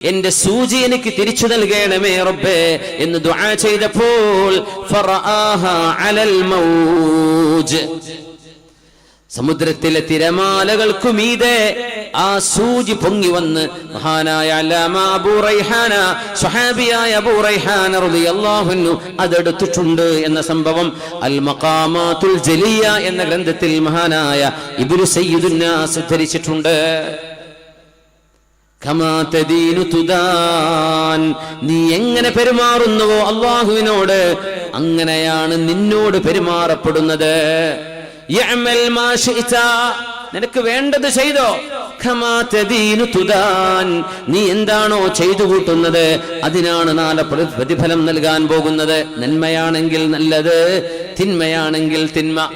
എന്റെ സൂചി എനിക്ക് തിരിച്ചു നൽകണമേ റബ്ബേ എന്ന് ദുആ ചെയ്തപ്പോൾ സമുദ്രത്തിലെ തിരമാലകൾക്കു മീതെ ആ സൂചി പൊങ്ങി വന്ന് മഹാനായ സ്വഹാബിയായ അതെടുത്തിട്ടുണ്ട് എന്ന സംഭവം അൽ മഖാമാതുൽ ജലിയ എന്ന ഗ്രന്ഥത്തിൽ മഹാനായ ഇബുരു സയ്യിദുന്നാസ് ധരിച്ചിട്ടുണ്ട്. നീ എങ്ങനെ പെരുമാറുന്നുവോ അള്ളാഹുവിനോട് അങ്ങനെയാണ് നിന്നോട് പെരുമാറപ്പെടുന്നത്. നിനക്ക് വേണ്ടത് ചെയ്തോ. നീ എന്താണോ ചെയ്തു കൂട്ടുന്നത് അതിനാണ് നാളെ പ്രതിഫലം നൽകാൻ പോകുന്നത്. നന്മയാണെങ്കിൽ നല്ലത് തിന്മയാണെങ്കിൽ തിന്മ.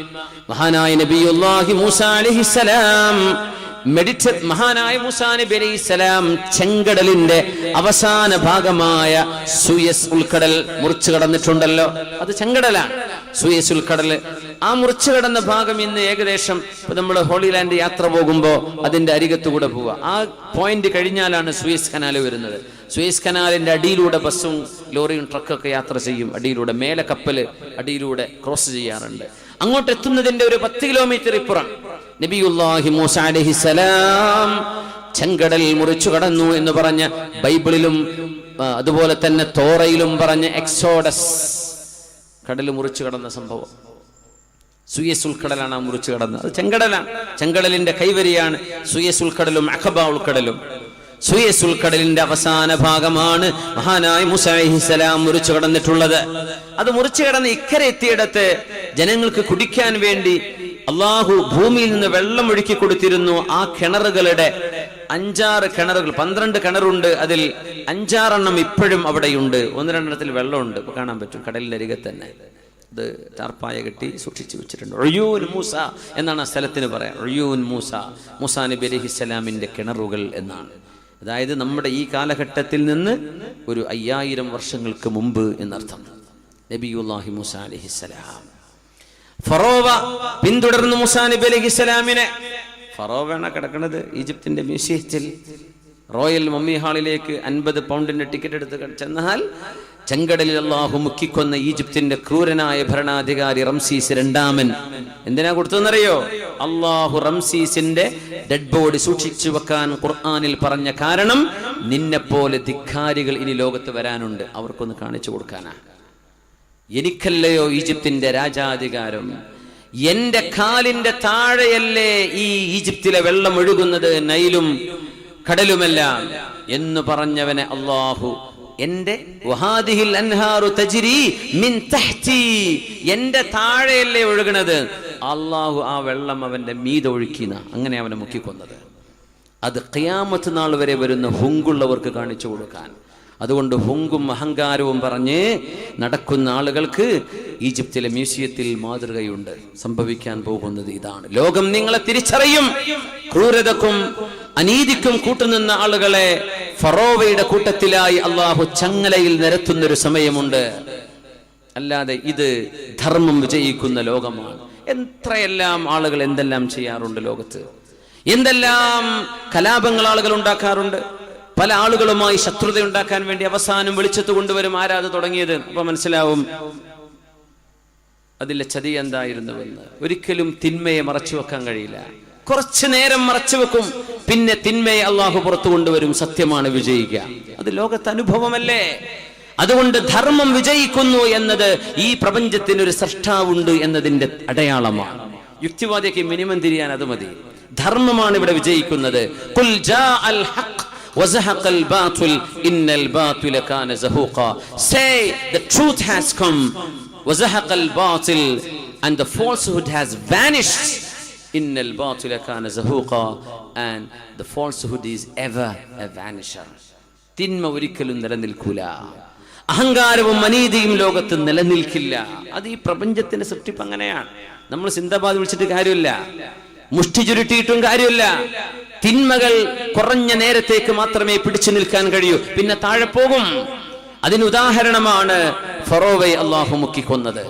മഹാനായ നബിയുല്ലാഹി മൂസ അലൈഹിസ്സലാം മെഡിറ്റ മഹാനായ മൂസാ നബി അലൈഹി സ്വലാം ചെങ്കടലിന്റെ അവസാന ഭാഗമായ സുയസ് ഉൾക്കടൽ മുറിച്ചു കടന്നിട്ടുണ്ടല്ലോ. അത് ചെങ്കടലാണ്. സുയസ് ഉൾക്കടൽ. ആ മുറിച്ചു കടന്ന ഭാഗം ഇന്ന് ഏകദേശം നമ്മൾ ഹോളിലാൻഡ് യാത്ര പോകുമ്പോൾ അതിന്റെ അരികത്തുകൂടെ പോവുക ആ പോയിന്റ് കഴിഞ്ഞാലാണ് സുയസ് കനാൽ വരുന്നത്. സുയസ് കനാലിന്റെ അടിയിലൂടെ ബസ്സും ലോറിയും ട്രക്കൊക്കെ യാത്ര ചെയ്യും. അടിയിലൂടെ മേലെ കപ്പൽ അടിയിലൂടെ ക്രോസ് ചെയ്യാറുണ്ട്. അങ്ങോട്ട് എത്തുന്നതിന്റെ ഒരു പത്ത് കിലോമീറ്റർ ഇപ്പുറം. നബിയുല്ലാഹി മൂസ അലൈഹിസ്സലാം ചെങ്കടൽ മുറിച്ചു കടന്നു എന്ന് പറഞ്ഞ ബൈബിളിലും അതുപോലെ തന്നെ തോറയിലും പറഞ്ഞ എക്സോഡസ് കടൽ മുറിച്ചു കടന്ന സംഭവം. സുയസ് ഉൾക്കടലാണ് ആ മുറിച്ചു കടന്നത്. അത് ചെങ്കടലാണ്. ചെങ്കടലിന്റെ കൈവരിയാണ് സുയസ് ഉൾക്കടലും അഖബ ഉൾക്കടലും സുയസ് ഉൾക്കടലിന്റെ അവസാന ഭാഗമാണ് മഹാനായ മുസാഹിസ്സലാം മുറിച്ചു കടന്നിട്ടുള്ളത്. അത് മുറിച്ചു കടന്ന് ഇക്കരെ എത്തിയിടത്ത് ജനങ്ങൾക്ക് കുടിക്കാൻ വേണ്ടി അള്ളാഹു ഭൂമിയിൽ നിന്ന് വെള്ളം ഒഴുക്കി കൊടുത്തിരുന്നു. ആ കിണറുകളുടെ അഞ്ചാറ് കിണറുകൾ പന്ത്രണ്ട് കിണറുണ്ട്. അതിൽ അഞ്ചാറെണ്ണം ഇപ്പോഴും അവിടെയുണ്ട്. ഒന്ന് രണ്ടെണ്ണത്തിൽ വെള്ളമുണ്ട്. ഇപ്പൊ കാണാൻ പറ്റും. കടലിനരികെ തന്നെ. ഇത് ടാർപ്പായ കെട്ടി സൂക്ഷിച്ചു വെച്ചിട്ടുണ്ട്. ഒഴിയൂൻ മൂസ എന്നാണ് ആ സ്ഥലത്തിന് പറയാം. ഒഴിയൂൻ മൂസ. മൂസാ നബി അലഹിസ്സലാമിന്റെ കിണറുകൾ എന്നാണ്. അതായത് നമ്മുടെ ഈ കാലഘട്ടത്തിൽ നിന്ന് ഒരു അയ്യായിരം വർഷങ്ങൾക്ക് മുമ്പ് എന്നർത്ഥം. നബിയുല്ലാഹി മൂസ അലഹിസ്സലാം ഫറോവ പിന്തുടർന്നു മുസാ നബി അലൈഹി സ്വലാമിനെ. ഫറോവയാണ് കിടക്കുന്നത് ഈജിപ്തിന്റെ മ്യൂസിയത്തിൽ. റോയൽ മമ്മി ഹാളിലേക്ക് അൻപത് പൗണ്ടിന്റെ ടിക്കറ്റ് എടുത്ത് ചെന്നാൽ ചെങ്കടലിൽ അള്ളാഹു മുക്കിക്കൊന്ന ഈജിപ്തിന്റെ ക്രൂരനായ ഭരണാധികാരി റംസീസ് രണ്ടാമൻ. എന്തിനാ കൊടുത്തതെന്നറിയോ? അള്ളാഹു റംസീസിന്റെ ഡെഡ് ബോഡി സൂക്ഷിച്ചു വെക്കാൻ ഖുർആാനിൽ പറഞ്ഞ കാരണം നിന്നെപ്പോലെ ധിക്കാരികൾ ഇനി ലോകത്ത് വരാനുണ്ട്. അവർക്കൊന്ന് കാണിച്ചു കൊടുക്കാനാ. എനിക്കല്ലയോ ഈജിപ്തിന്റെ രാജാധികാരം? എന്റെ കാലിന്റെ താഴെയല്ലേ ഈ ഈജിപ്തിലെ വെള്ളം ഒഴുകുന്നത്? നൈലും കടലുമെല്ലാം എന്ന് പറഞ്ഞവനെ അള്ളാഹു എന്റെ എന്റെ താഴെയല്ലേ ഒഴുകണത്? അള്ളാഹു ആ വെള്ളം അവന്റെ മീത ഒഴുക്കിന അങ്ങനെ അവനെ മുക്കിക്കൊന്നത്. അത് കയാമത്ത് നാൾ വരെ വരുന്ന ഹുങ്കുള്ളവർക്ക് കാണിച്ചു കൊടുക്കാൻ. അതുകൊണ്ട് ഹുങ്കും അഹങ്കാരവും പറഞ്ഞ് നടക്കുന്ന ആളുകൾക്ക് ഈജിപ്തിലെ മ്യൂസിയത്തിൽ മാതൃകയുണ്ട്. സംഭവിക്കാൻ പോകുന്നത് ഇതാണ്. ലോകം നിങ്ങളെ തിരിച്ചറിയും. ക്രൂരതക്കും അനീതിക്കും കൂട്ടുനിന്ന ആളുകളെ ഫറോവയുടെ കൂട്ടത്തിലായി അള്ളാഹു ചങ്ങലയിൽ നിരത്തുന്നൊരു സമയമുണ്ട്. അല്ലാതെ ഇത് ധർമ്മം വിജയിക്കുന്ന ലോകമാണ്. എത്രയെല്ലാം ആളുകൾ എന്തെല്ലാം ചെയ്യാറുണ്ട് ലോകത്ത്? എന്തെല്ലാം കലാപങ്ങൾ ആളുകൾ ഉണ്ടാക്കാറുണ്ട്? പല ആളുകളുമായി ശത്രുത ഉണ്ടാക്കാൻ വേണ്ടി അവസാനം വെളിച്ചത്ത് കൊണ്ടുവരും ആരാ അത് തുടങ്ങിയത്? അപ്പൊ മനസ്സിലാവും. അതിലെ ചതി എന്തായിരുന്നുവെന്ന്. ഒരിക്കലും തിന്മയെ മറച്ചു വെക്കാൻ കഴിയില്ല. കുറച്ചു നേരം മറച്ചു വെക്കും. പിന്നെ തിന്മയെ അള്ളാഹു പുറത്തു കൊണ്ടുവരും. സത്യമാണ് വിജയിക്കുക. അത് ലോകത്തെ അനുഭവമല്ലേ? അതുകൊണ്ട് ധർമ്മം വിജയിക്കുന്നു എന്നത് ഈ പ്രപഞ്ചത്തിന് ഒരു സൃഷ്ടാവുണ്ട് എന്നതിന്റെ അടയാളമാണ്. യുക്തിവാദിക്ക് മിനിമം തിരിയാൻ അത് മതി. ധർമ്മമാണ് ഇവിടെ വിജയിക്കുന്നത്. ഖുൽ ജാ അൽ ഹഖ് Say, the truth has come. And the falsehood has vanished. Innal batila kana zahuqa. And the falsehood is ever a vanisher. തിന്മ ഒരിക്കലും നിലനിൽക്കില്ല അഹങ്കാരവും അനീതിയും ലോകത്ത് നിലനിൽക്കില്ല അത് ഈ പ്രപഞ്ചത്തിന്റെ സൃഷ്ടിപ്പ് അങ്ങനെയാണ് നമ്മൾ സിന്ദാബാദ് വിളിച്ചിട്ട് കാര്യമില്ല മുഷ്ടി ചുരുട്ടിയിട്ടും കാര്യമില്ല തിന്മകൾ കുറഞ്ഞ നേരത്തേക്ക് മാത്രമേ പിടിച്ചു നിൽക്കാൻ കഴിയൂ. പിന്നെ താഴെ പോകും. അതിന് ഉദാഹരണമാണ് ഫറോവെ അള്ളാഹു മുക്കിക്കൊന്നത്.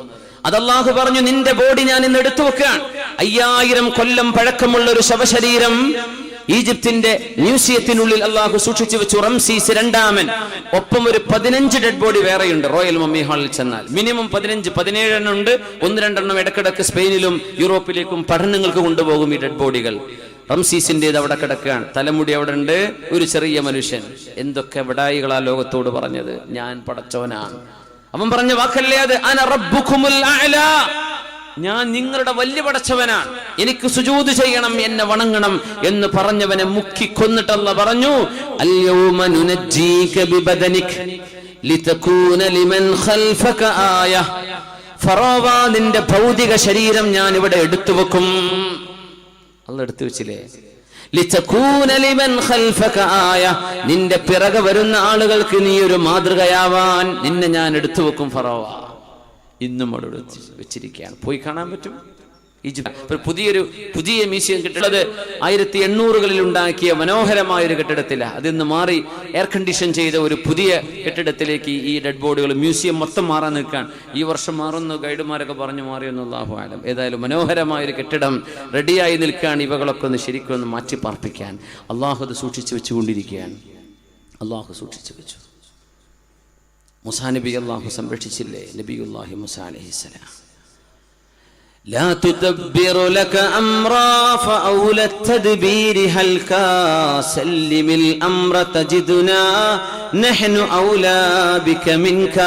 അത് അള്ളാഹു പറഞ്ഞു നിന്റെ ബോഡി ഞാൻ ഇന്ന് എടുത്തു വെക്കാൻ അയ്യായിരം കൊല്ലം പഴക്കമുള്ള ഒരു ശവശരീരം ഈജിപ്തിന്റെ മ്യൂസിയത്തിനുള്ളിൽ അള്ളാഹു സൂക്ഷിച്ചു വെച്ചു. റംസീസ് രണ്ടാമൻ. ഒപ്പം ഒരു പതിനഞ്ച് ഡെഡ് ബോഡി വേറെയുണ്ട് റോയൽ മമ്മി ഹാളിൽ ചെന്നാൽ. മിനിമം പതിനഞ്ച് പതിനേഴെണ്ണം ഉണ്ട്. ഒന്ന് രണ്ടെണ്ണം ഇടക്കിടക്ക് സ്പെയിനിലും യൂറോപ്പിലേക്കും പഠനങ്ങൾക്ക് കൊണ്ടുപോകും ഈ ഡെഡ് ബോഡികൾ. റംസീസിന്റേത് അവിടെ കിടക്കുകയാണ്. തലമുടി അവിടെ ഉണ്ട്. ഒരു ചെറിയ മനുഷ്യൻ. എന്തൊക്കെ വിടായികളാ ലോകത്തോട് പറഞ്ഞത്? ഞാൻ പടച്ചവനാണ്. അവൻ പറഞ്ഞ വാക്കല്ലേ അത്. ഞാൻ നിങ്ങളുടെ വലിയ പടച്ചവനാണ്. എനിക്ക് സുജൂത് ചെയ്യണം എന്നെ വണങ്ങണം എന്ന് പറഞ്ഞവനെ മുക്കി കൊന്നിട്ടല്ല പറഞ്ഞു. നിന്റെ ഭൗതിക ശരീരം ഞാൻ ഇവിടെ എടുത്തു വെക്കും. അല്ല എടുത്തു വെച്ചില്ലേ നിന്റെ പിറകെ വരുന്ന ആളുകൾക്ക് നീ ഒരു മാതൃകയാവാൻ നിന്നെ ഞാൻ എടുത്തു വെക്കും ഫറോവ. ഇന്നും അവിടെ വെച്ചിരിക്കുകയാണ്. പോയി കാണാൻ പറ്റും? ഈജിപ്ത്. പുതിയൊരു പുതിയ മ്യൂസിയം കെട്ടിടത് ആയിരത്തി എണ്ണൂറുകളിൽ ഉണ്ടാക്കിയ മനോഹരമായ ഒരു കെട്ടിടത്തില. അതിന്ന് മാറി എയർ കണ്ടീഷൻ ചെയ്ത ഒരു പുതിയ കെട്ടിടത്തിലേക്ക് ഈ ഡെഡ് ബോഡികൾ മ്യൂസിയം മൊത്തം മാറാൻ നിൽക്കാൻ ഈ വർഷം മാറുന്ന ഗൈഡുമാരൊക്കെ പറഞ്ഞു മാറി എന്നുള്ളാഹു ആലം ഏതായാലും മനോഹരമായ ഒരു കെട്ടിടം റെഡിയായി നിൽക്കാൻ ഇവകളൊക്കെ ഒന്ന് ശരിക്കും ഒന്ന് മാറ്റി പാർപ്പിക്കാൻ. അള്ളാഹു അത് സൂക്ഷിച്ചു വെച്ചുകൊണ്ടിരിക്കുകയാണ്. അള്ളാഹു സൂക്ഷിച്ചു വെച്ചു. മുസാ നബി അള്ളാഹു സംരക്ഷിച്ചില്ലേ? നബിയുല്ലാഹി മുസാ അലൈഹിസ്സലാം. لا تدبر لك أمرا فأولى التدبير هلكا سلم الأمر تجدنا نحن أولى بك منك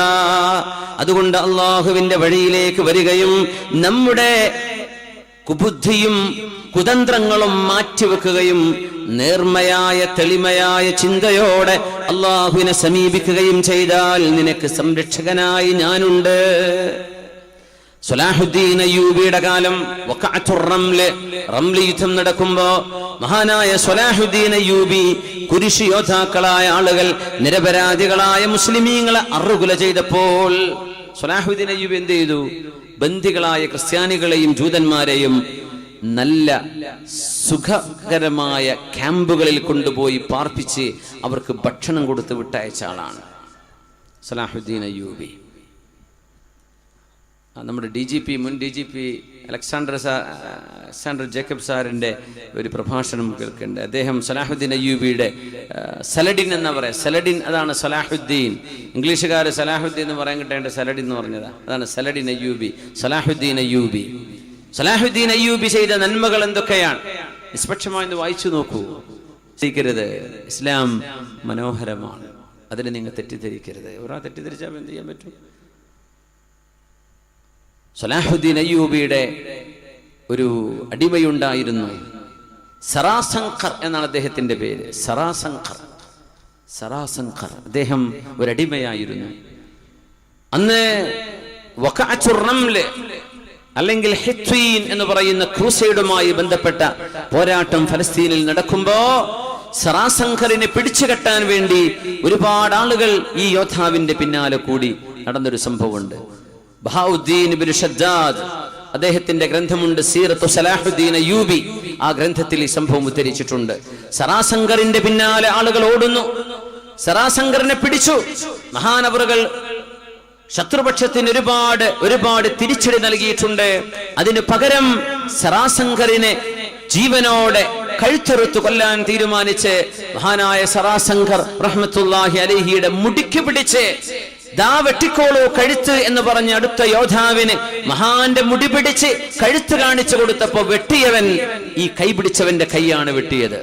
അതുകൊണ്ട് അള്ളാഹുവിന്റെ വഴിയിലേക്ക് വരികയും നമ്മുടെ കുബുദ്ധിയും കുതന്ത്രങ്ങളും മാറ്റിവെക്കുകയും നേർമയായ തെളിമയായ ചിന്തയോടെ അള്ളാഹുവിനെ സമീപിക്കുകയും ചെയ്താൽ നിനക്ക് സംരക്ഷകനായി ഞാനുണ്ട് സലാഹുദ്ദീൻ അയ്യൂബിയുടെ കാലം റംൽ റംൽ യുദ്ധം നടക്കുമ്പോ മഹാനായ സലാഹുദ്ദീൻ അയ്യൂബി കുരിശ് യോദ്ധാക്കളായ ആളുകൾ നിരപരാധികളായ മുസ്ലിമീങ്ങളെ അറുകുല ചെയ്തപ്പോൾ സലാഹുദ്ദീൻ അയ്യൂബി എന്ത് ചെയ്തു? ബന്ദികളായ ക്രിസ്ത്യാനികളെയും ജൂതന്മാരെയും നല്ല സുഖകരമായ ക്യാമ്പുകളിൽ കൊണ്ടുപോയി പാർപ്പിച്ച് അവർക്ക് ഭക്ഷണം കൊടുത്ത് വിട്ടയച്ച ആളാണ് സലാഹുദ്ദീൻ അയ്യൂബി. നമ്മുടെ ഡി ജി പി മുൻ D G P Alexander sir Alexander Jacob സാറിന്റെ ഒരു പ്രഭാഷണം കേൾക്കുന്നുണ്ട്. അദ്ദേഹം സലാഹുദ്ദീൻ അയ്യൂബിയുടെ സലഡിൻ എന്നാ പറയാ. സലഡിൻ അതാണ് സലാഹുദ്ദീൻ. ഇംഗ്ലീഷുകാർ സലാഹുദ്ദീൻ എന്ന് പറയാൻ കിട്ടേണ്ട സലഡിൻ എന്ന് പറഞ്ഞതാ. അതാണ് സലഡിൻ അയ്യൂബി സലാഹുദ്ദീൻ അയ്യൂബി. സലാഹുദ്ദീൻ അയ്യൂബി ചെയ്ത നന്മകൾ എന്തൊക്കെയാണ്? നിഷ്പക്ഷമായി വായിച്ചു നോക്കൂ. തെറ്റിദ്ധരിക്കരുത് ഇസ്ലാം മനോഹരമാണ്. അതിനെ നിങ്ങൾ തെറ്റിദ്ധരിക്കരുത്. ഒരാൾ തെറ്റിദ്ധരിച്ചാൽ എന്ത് ചെയ്യാൻ പറ്റും? സലാഹുദ്ദീൻ അയ്യൂബിയുടെ ഒരു അടിമയുണ്ടായിരുന്നു. സറാസങ്കർ എന്നാണ് അദ്ദേഹത്തിന്റെ പേര്. സറാസങ്കർ സറാസങ്കർ അദ്ദേഹം ഒരു അടിമയായിരുന്നു അന്ന് അല്ലെങ്കിൽ ഹിത്വീൻ എന്ന് പറയുന്ന ക്രൂസൈഡുമായി ബന്ധപ്പെട്ട പോരാട്ടം ഫലസ്തീനിൽ നടക്കുമ്പോ സറാസങ്കറിനെ പിടിച്ചുകെട്ടാൻ വേണ്ടി ഒരുപാട് ആളുകൾ ഈ യോദ്ധാവിന്റെ പിന്നാലെ കൂടി നടന്നൊരു സംഭവമുണ്ട്. ബഹാഉദ്ദീൻ ഇബ്നു ഷദ്ദാദ്. അദ്ദേഹത്തിന്റെ ഗ്രന്ഥമുണ്ട് സീറത്തു സലാഹുദ്ദീൻ അയ്യൂബി. ആ ഗ്രന്ഥത്തിൽ ഈ സംഭവം ഉദ്ധരിച്ചിട്ടുണ്ട്. സറാസങ്കറിന്റെ പിന്നാലെ ആളുകൾ ഓടുന്നു. സറാസങ്കറിനെ പിടിച്ചു. മഹാനവറുകൾ ശത്രുപക്ഷത്തിന് ഒരുപാട് ഒരുപാട് തിരിച്ചടി നൽകിയിട്ടുണ്ട്. അതിന് പകരം സറാസങ്കറിനെ ജീവനോടെ കഴുത്തെറുത്തു കൊല്ലാൻ തീരുമാനിച്ച് മഹാനായ സറാസങ്കർ റഹ്മത്തുല്ലാഹി അലഹിയുടെ മുടിക്ക് പിടിച്ച് ദാ വെട്ടിക്കോളൂ കഴുത്ത് എന്ന് പറഞ്ഞ് അടുത്ത യോദ്ധാവിന് മഹാന്റെ മുടി പിടിച്ച് കഴുത്ത് കാണിച്ചു കൊടുത്തപ്പോ വെട്ടിയവൻ ഈ കൈ പിടിച്ചവന്റെ കൈയാണ് വെട്ടിയത്.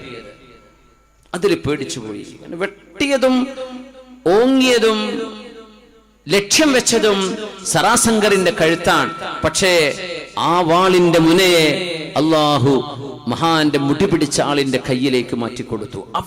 അതിൽ പേടിച്ചുപോയി വെട്ടിയതും ഓങ്ങിയതും ലക്ഷ്യം വെച്ചതും സറാസങ്കറിന്റെ കഴുത്താണ്. പക്ഷേ ആ വാളിന്റെ മുനയെ അള്ളാഹു മഹാന്റെ മുടി പിടിച്ച ആളിന്റെ കയ്യിലേക്ക് മാറ്റിക്കൊടുത്തു. അവിടെ